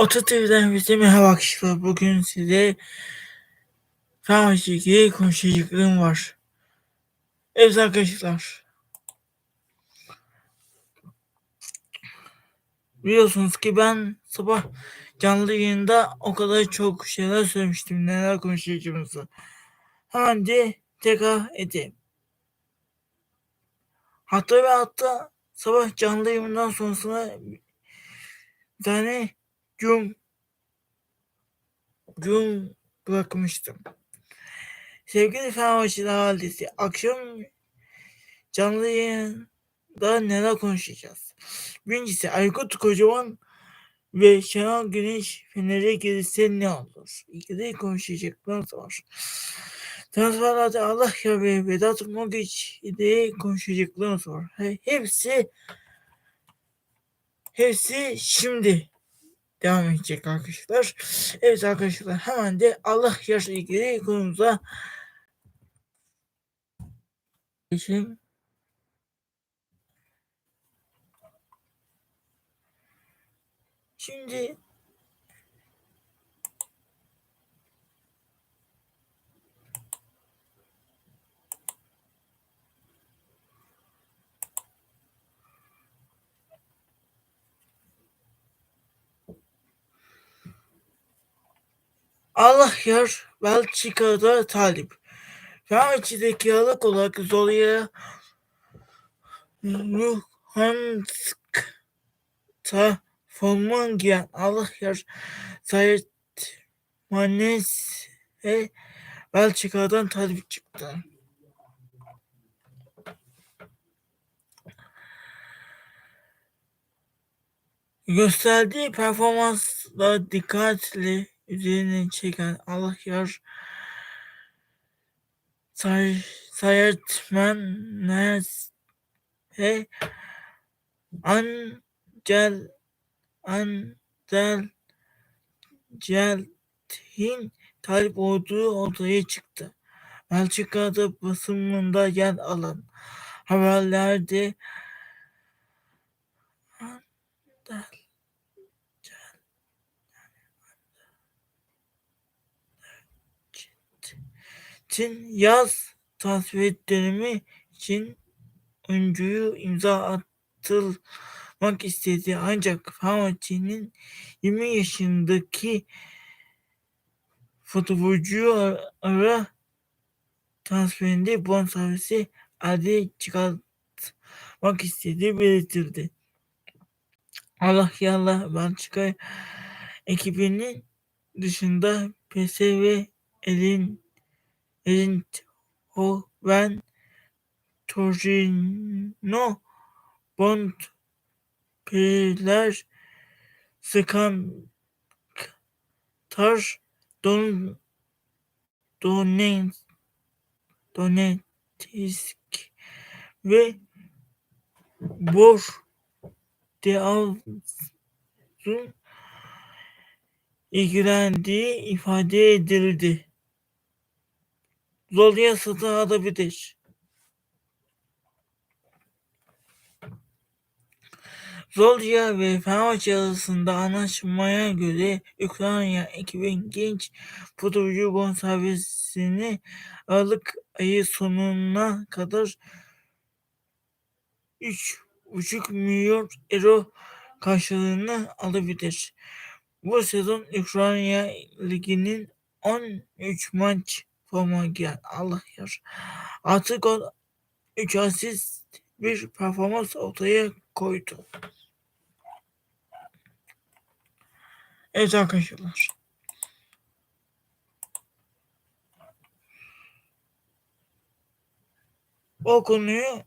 Atatürk'ten bize merhaba arkadaşlar. Bugün size Fenerbahçe ilgili konuşacaklarım var. Evet arkadaşlar. Biliyorsunuz ki ben sabah canlı yayında o kadar çok şeyler söylemiştim. Neler konuşacağımızı. Hemen de tekrar edeyim. Hatta ve hatta sabah canlı yayından sonrasında bir tane gün gün bırakmıştım. Sevgili Fenerbahçe'de ailesi akşam canlı yayında neler konuşacağız? Birincisi Aykut Kocaman ve Şenol Güneş Fener'e gelirse ne olur? İlgili konuşacaklarımız var. Transferlerde Allah ve Vedat Mogic ile konuşacaklarımız var. Hepsi hepsi şimdi devam edecek arkadaşlar. Evet arkadaşlar hemen de Allah yarışla ilgili konumuza geçelim. Şimdi Allah yar Belçika'da talip. Fenerbahçe'de kiralık olarak Zolia Luhansk'ta forma giyen Allah yar Zayet Manes ve Belçika'dan talip çıktı. Gösterdiği performansla dikkatli üzerine çeken Allah yar say, sayartmenler ve Angel Angel Celt'in talip olduğu ortaya çıktı. Belçika'da basımında yer alan haberlerde Angel için yaz dönemi için oyuncuyu imza atılmak istedi. Ancak Fenerbahçe'nin 20 yaşındaki futbolcuyu ara transferinde bonservisi elde çıkartmak istediği belirtildi. Allah yallah Belçika ekibinin dışında PSV elin Eindhoven, Torino, Montpellier, Skantar, Don, Donetsk, Donetsk ve Bor Deavz'un ilgilendiği ifade edildi. Zolya satın alabilir. Zolya ve Fenerbahçe arasında anlaşmaya göre Ukrayna ekibin genç futbolcu bonservisini Aralık ayı sonuna kadar 3,5 milyon euro karşılığını alabilir. Bu sezon Ukrayna Ligi'nin 13 maç forma giyen Allah yar. Artık o 3 asist bir performans ortaya koydu. Evet arkadaşlar. O konuyu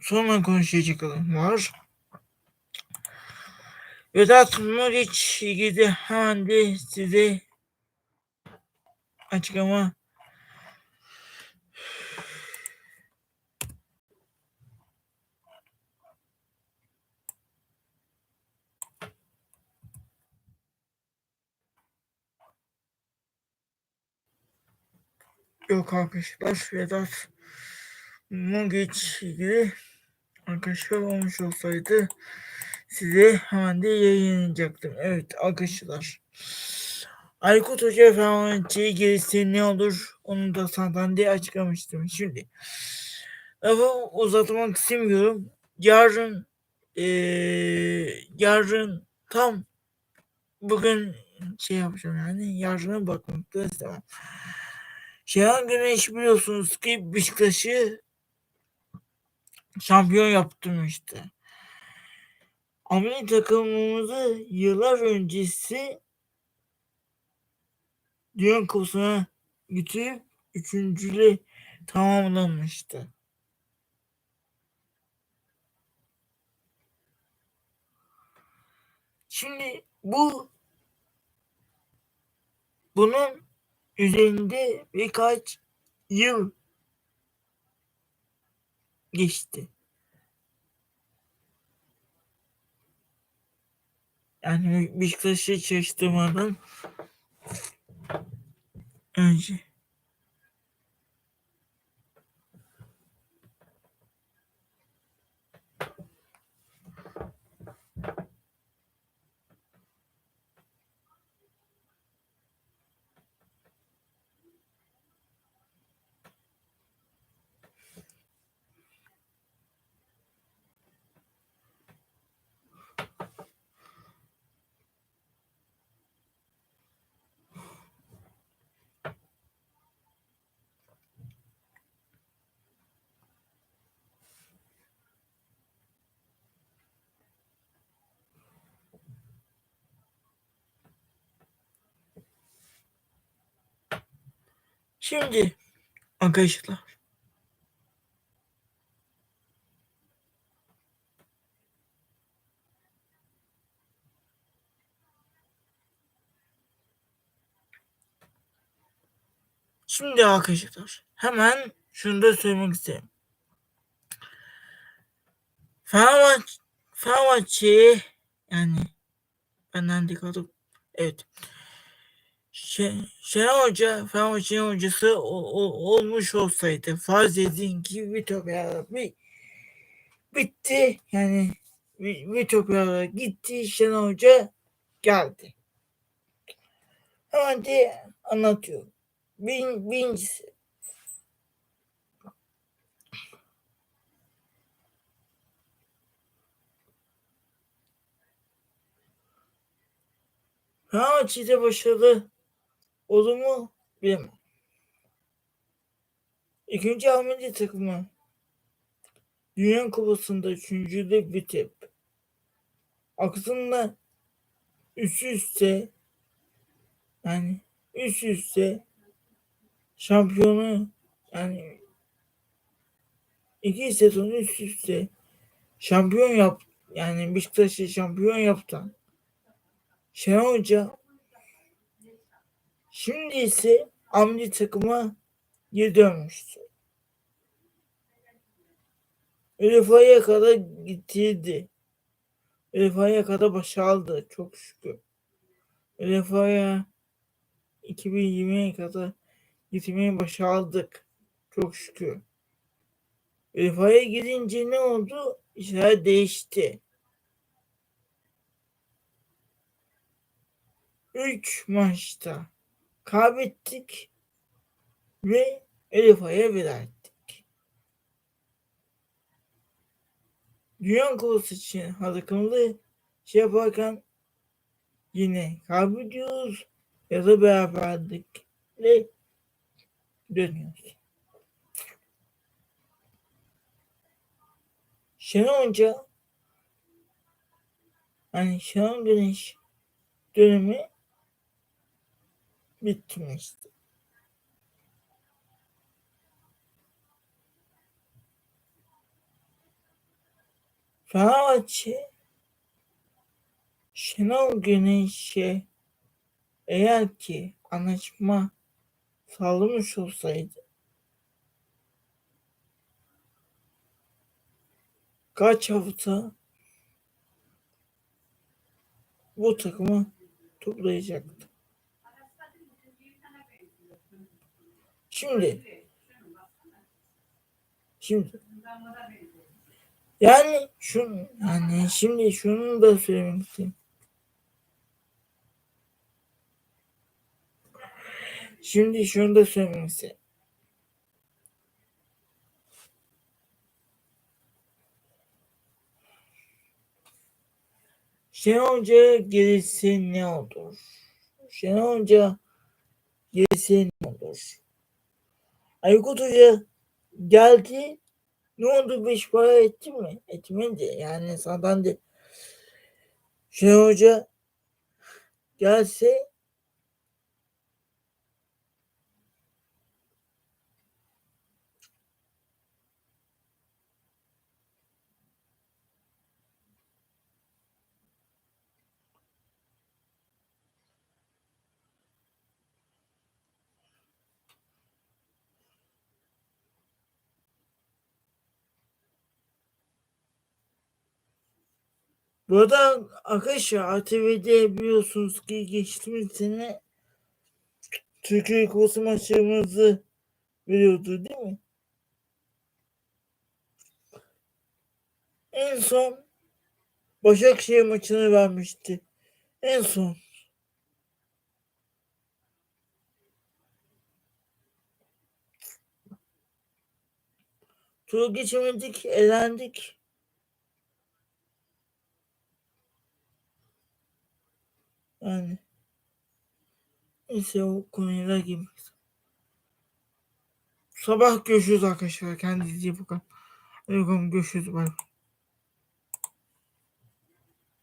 sonra konuşacaklarım var. Vedat Muriç ilgili hemen de size açıklama Yok arkadaşlar Vedat Mugic ilgili arkadaşlar olmuş olsaydı size hemen de yayınlayacaktım. Evet arkadaşlar. Aykut Hoca Fenerbahçe'ye gelirse ne olur onu da zaten diye açıklamıştım. Şimdi lafı uzatmak istemiyorum. Yarın ee, yarın tam bugün şey yapacağım yani yarına bakmak da istemem. Şenol Güneş biliyorsunuz ki Beşiktaş'ı şampiyon yaptım işte. Ameli takımımızı yıllar öncesi Dünya Kupası'na götürüp üçüncülü tamamlanmıştı. Şimdi bu bunun üzerinde birkaç yıl geçti. Yani Beşiktaş'ı çalıştırmadan önce. Şimdi arkadaşlar Şimdi arkadaşlar hemen şunu da söylemek isterim. Fenerbahçe, Fenerbahçe'ye yani benden dikkat Evet. Şen, Şenol Hoca Fenerbahçe'nin hocası o, o, olmuş olsaydı farz edin ki Vitopya bir bitti yani Vitopya gitti Şenol Hoca geldi. Hemen de anlatıyorum. Bin, birincisi Fenerbahçe'de başarılı olur mu bilemem. İkinci Ahmetli takımı Dünya Kupası'nda üçüncüde bitip aksında üst üste yani üst üste şampiyonu yani iki sezon üst üste şampiyon yap yani Beşiktaş'ı şampiyon yaptan Şenol Hoca şimdi ise amli takıma geri dönmüştü. UEFA'ya kadar getirdi. UEFA'ya kadar başardı çok şükür. UEFA'ya 2020'ye kadar gitmeyi başardık. Çok şükür. UEFA'ya gidince ne oldu? İşler değişti. Üç maçta kaybettik ve UEFA'ya veda ettik. Dünya Kupası için hazırlıklı şey yaparken yine kaybediyoruz ya da beraberlikle dönüyoruz. Şenol Hoca hani Şenol Güneş dönemi bitmişti. Fenerbahçe Şenol Güneş'e eğer ki anlaşma sağlamış olsaydı kaç hafta bu takımı toplayacaktı. Şimdi şimdi Yani şunu yani şimdi şunu da söylemek istiyorum. Şimdi şunu da söylemek istiyorum. Şenol Hoca gelirse ne olur? Şenol Hoca gelirse ne olur? Aykut Hoca geldi. Ne oldu? Beş para etti mi? Etmedi. Yani zaten de Şenol Hoca gelse Burada arkadaşlar ATV'de biliyorsunuz ki geçtiğimiz sene Türkiye Kupası maçlarımızı veriyordu değil mi? En son Başakşehir maçını vermişti. En son. Turu geçemedik, elendik. Yani neyse o konuya girmek. Sabah görüşürüz arkadaşlar. Kendinize iyi bakın. Görüşürüz. Bye.